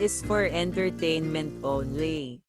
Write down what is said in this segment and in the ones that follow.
is for entertainment only.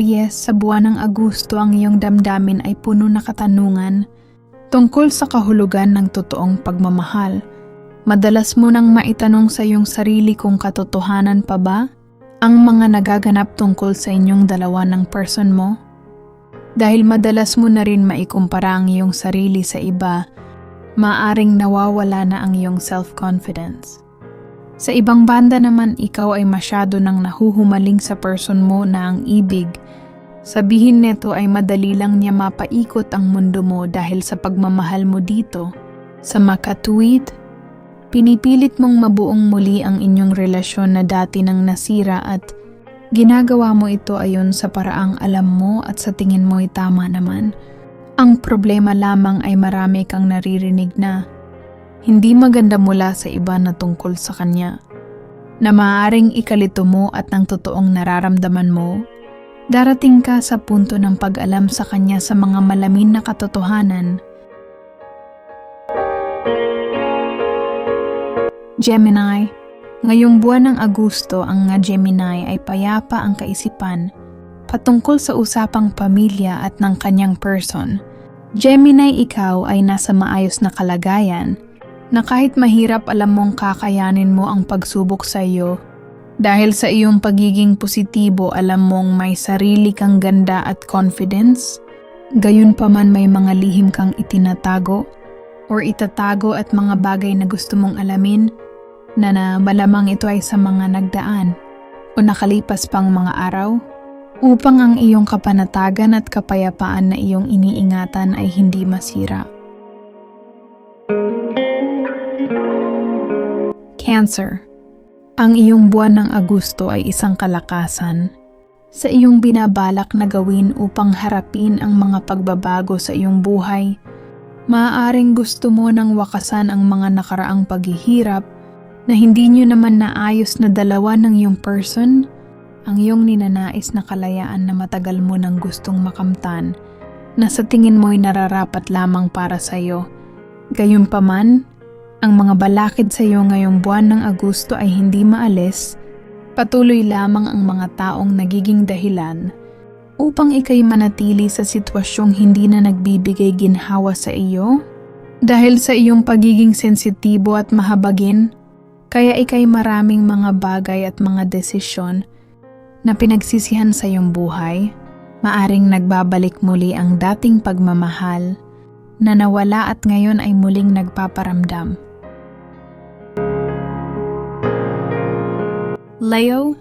Aries, sa buwan ng Agosto ang iyong damdamin ay puno na katanungan tungkol sa kahulugan ng totoong pagmamahal. Madalas mo nang maitanong sa iyong sarili kung katotohanan pa ba ang mga nagaganap tungkol sa inyong dalawa ng person mo? Dahil madalas mo na rin maikumpara ang iyong sarili sa iba, maaring nawawala na ang iyong self-confidence. Sa ibang banda naman ikaw ay masyado nang nahuhumaling sa person mo na ang ibig. Sabihin neto ay madali lang niya mapaikot ang mundo mo dahil sa pagmamahal mo dito. Sa makatuwid, pinipilit mong mabuong muli ang inyong relasyon na dati nang nasira at ginagawa mo ito ayon sa paraang alam mo at sa tingin mo ay tama naman. Ang problema lamang ay marami kang naririnig na hindi maganda mula sa iba na tungkol sa kanya. Na maaaring ikalito mo at ng totoong nararamdaman mo, darating ka sa punto ng pag-alam sa kanya sa mga malamin na katotohanan. Gemini, ngayong buwan ng Agosto ang nga Gemini ay payapa ang kaisipan patungkol sa usapang pamilya at ng kanyang person. Gemini ikaw ay nasa maayos na kalagayan na kahit mahirap alam mong kakayanin mo ang pagsubok sa iyo. Dahil sa iyong pagiging positibo alam mong may sarili kang ganda at confidence, gayon pa man may mga lihim kang itinatago or itatago at mga bagay na gusto mong alamin na na malamang ito ay sa mga nagdaan o nakalipas pang mga araw upang ang iyong kapanatagan at kapayapaan na iyong iniingatan ay hindi masira. Cancer. Ang iyong buwan ng Agosto ay isang kalakasan sa iyong binabalak na gawin upang harapin ang mga pagbabago sa iyong buhay. Maaaring gusto mo nang wakasan ang mga nakaraang paghihirap na hindi nyo naman naayos na dalawa ng iyong person, ang iyong ninanais na kalayaan na matagal mo nang gustong makamtan na sa tingin mo'y nararapat lamang para sa iyo. Gayunpaman, ang mga balakid sa iyo ngayong buwan ng Agosto ay hindi maalis, patuloy lamang ang mga taong nagiging dahilan upang ikay manatili sa sitwasyong hindi na nagbibigay ginhawa sa iyo? Dahil sa iyong pagiging sensitibo at mahabagin, kaya ikay maraming mga bagay at mga desisyon na pinagsisihan sa iyong buhay, maaring nagbabalik muli ang dating pagmamahal na nawala at ngayon ay muling nagpaparamdam. Leo?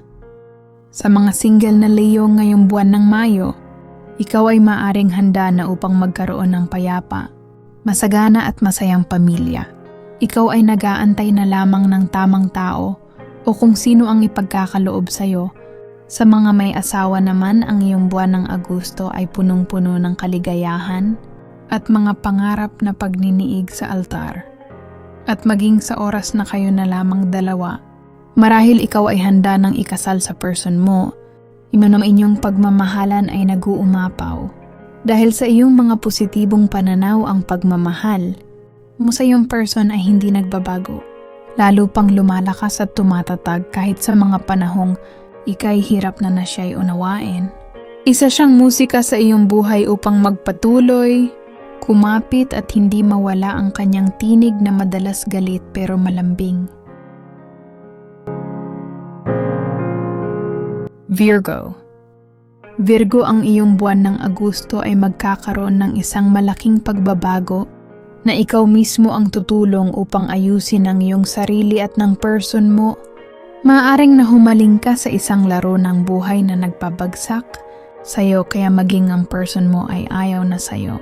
Sa mga single na Leo ngayong buwan ng Mayo, ikaw ay maaring handa na upang magkaroon ng payapa, masagana at masayang pamilya. Ikaw ay nagaantay na lamang ng tamang tao o kung sino ang ipagkakaloob sa'yo. Sa mga may asawa naman, ang iyong buwan ng Agosto ay punong-puno ng kaligayahan at mga pangarap na pagniniig sa altar. At maging sa oras na kayo na lamang dalawa, Marahil ikaw ay handa ng ikasal sa person mo, imanong inyong pagmamahalan ay naguumapaw. Dahil sa iyong mga positibong pananaw ang pagmamahal, mo sa iyong person ay hindi nagbabago. Lalo pang lumalakas at tumatatag kahit sa mga panahong ikay hirap na na siya'y unawain. Isa siyang musika sa iyong buhay upang magpatuloy, kumapit at hindi mawala ang kanyang tinig na madalas galit pero malambing. Virgo Virgo ang iyong buwan ng Agosto ay magkakaroon ng isang malaking pagbabago na ikaw mismo ang tutulong upang ayusin ang iyong sarili at ng person mo. Maaring nahumaling ka sa isang laro ng buhay na nagpabagsak sa'yo kaya maging ang person mo ay ayaw na sa'yo.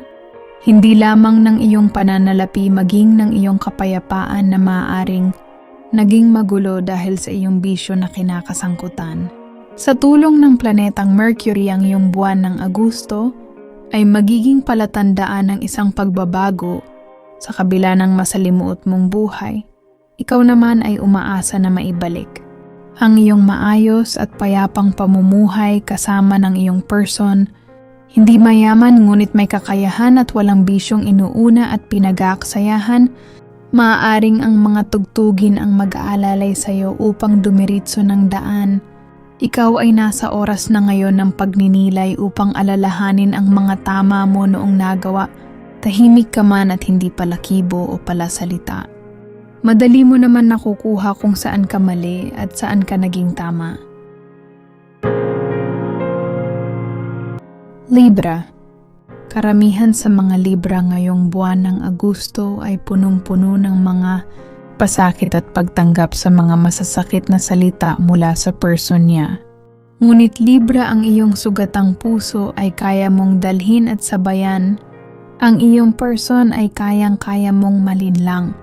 Hindi lamang ng iyong pananalapi maging ng iyong kapayapaan na maaaring naging magulo dahil sa iyong bisyo na kinakasangkutan. Sa tulong ng planetang Mercury ang iyong buwan ng Agosto, ay magiging palatandaan ng isang pagbabago sa kabila ng masalimuot mong buhay. Ikaw naman ay umaasa na maibalik. Ang iyong maayos at payapang pamumuhay kasama ng iyong person, hindi mayaman ngunit may kakayahan at walang bisyong inuuna at pinag-aaksayahan, maaaring ang mga tugtugin ang mag-aalalay sa iyo upang dumiritso ng daan. Ikaw ay nasa oras na ngayon ng pagninilay upang alalahanin ang mga tama mo noong nagawa. Tahimik ka man at hindi palakibo o palasalita. Madali mo naman nakukuha kung saan ka mali at saan ka naging tama. Libra Karamihan sa mga Libra ngayong buwan ng Agosto ay punong-puno ng mga pasakit at pagtanggap sa mga masasakit na salita mula sa person niya. Ngunit Libra ang iyong sugatang puso ay kaya mong dalhin at sabayan. Ang iyong person ay kayang-kaya mong malinlang.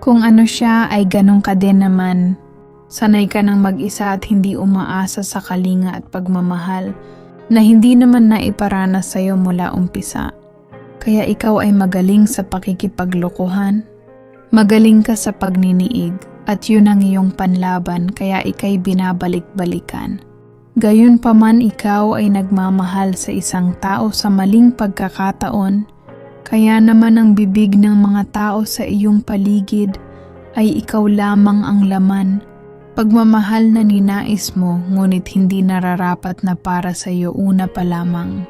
Kung ano siya ay ganong ka din naman. Sanay ka ng mag-isa at hindi umaasa sa kalinga at pagmamahal na hindi naman naiparanas sa'yo mula umpisa. Kaya ikaw ay magaling sa pakikipaglokohan. Magaling ka sa pagniniig at yun ang iyong panlaban kaya ikay binabalik-balikan. Gayun pa man ikaw ay nagmamahal sa isang tao sa maling pagkakataon, kaya naman ang bibig ng mga tao sa iyong paligid ay ikaw lamang ang laman. Pagmamahal na ninais mo ngunit hindi nararapat na para sa iyo una pa lamang.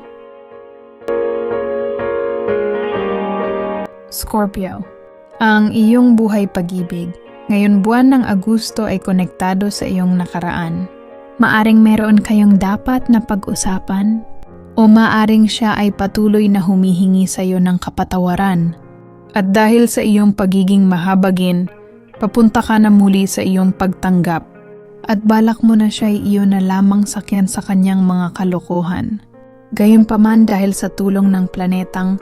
Scorpio Ang iyong buhay pag-ibig. Ngayon buwan ng Agosto ay konektado sa iyong nakaraan. Maaring meron kayong dapat na pag-usapan o maaring siya ay patuloy na humihingi sa iyo ng kapatawaran. At dahil sa iyong pagiging mahabagin, papunta ka na muli sa iyong pagtanggap at balak mo na siya ay iyon na lamang sakyan sa kanyang mga kalokohan. Gayunpaman dahil sa tulong ng planetang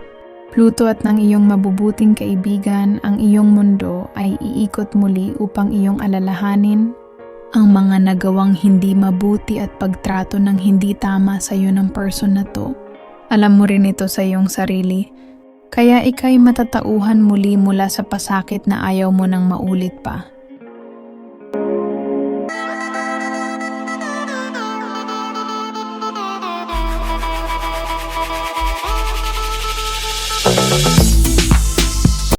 Pluto at ng iyong mabubuting kaibigan, ang iyong mundo ay iikot muli upang iyong alalahanin ang mga nagawang hindi mabuti at pagtrato ng hindi tama sa iyo ng person na to. Alam mo rin ito sa iyong sarili, kaya ikay matatauhan muli mula sa pasakit na ayaw mo nang maulit pa.